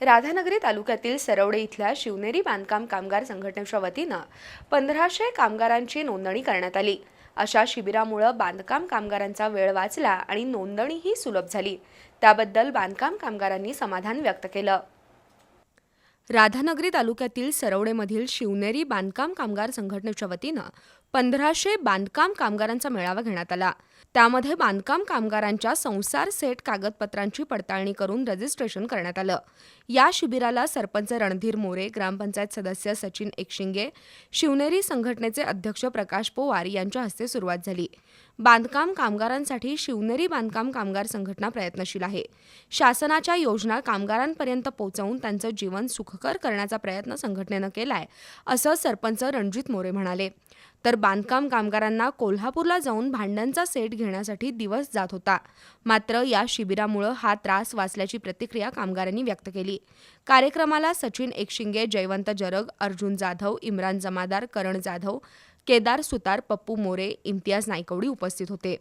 राधानगरी तालुक्यातील सरवडे इथल्या शिवनेरी बांधकाम कामगार संघटनेच्या वतीनं पंधराशे कामगारांची नोंदणी करण्यात आली. अशा शिबिरामुळं बांधकाम कामगारांचा वेळ वाचला आणि नोंदणीही सुलभ झाली. त्याबद्दल बांधकाम कामगारांनी समाधान व्यक्त केलं. राधानगरी तालुक्यातील सरवडेमधील शिवनेरी बांधकाम कामगार संघटनेच्या वतीनं पंधराशे बांधकाम कामगारांचा मेळावा घेण्यात आला. त्यामध्ये बांधकाम कामगारांच्या संसार सेट कागदपत्रांची पडताळणी करून रजिस्ट्रेशन करण्यात आलं. या शिबिराला सरपंच रणधीर मोरे ग्रामपंचायत सदस्य सचिन एकशिंगे शिवनेरी संघटनेचे अध्यक्ष प्रकाश पोवार यांच्या हस्ते सुरुवात झाली. बांधकाम कामगारांसाठी शिवनेरी बांधकाम कामगार संघटना प्रयत्नशील आहे. शासनाच्या योजना कामगारांपर्यंत पोहोचवून त्यांचं जीवन सुखकर करण्याचा प्रयत्न संघटनेनं केलाय असं सरपंच रणजित मोरे म्हणाले. तर बांधकाम कामगारांना कोल्हापूरला जाऊन भांड्यांचा सेट घेण्यासाठी दिवस जात होता. मात्र या शिबिरामुळं हा त्रास वाचल्याची प्रतिक्रिया कामगारांनी व्यक्त केली. कार्यक्रमाला सचिन एकशिंगे जयवंत जरग अर्जुन जाधव इम्रान जमादार करण जाधव केदार सुतार पप्पू मोरे इम्तियाज नायकवडी उपस्थित होते.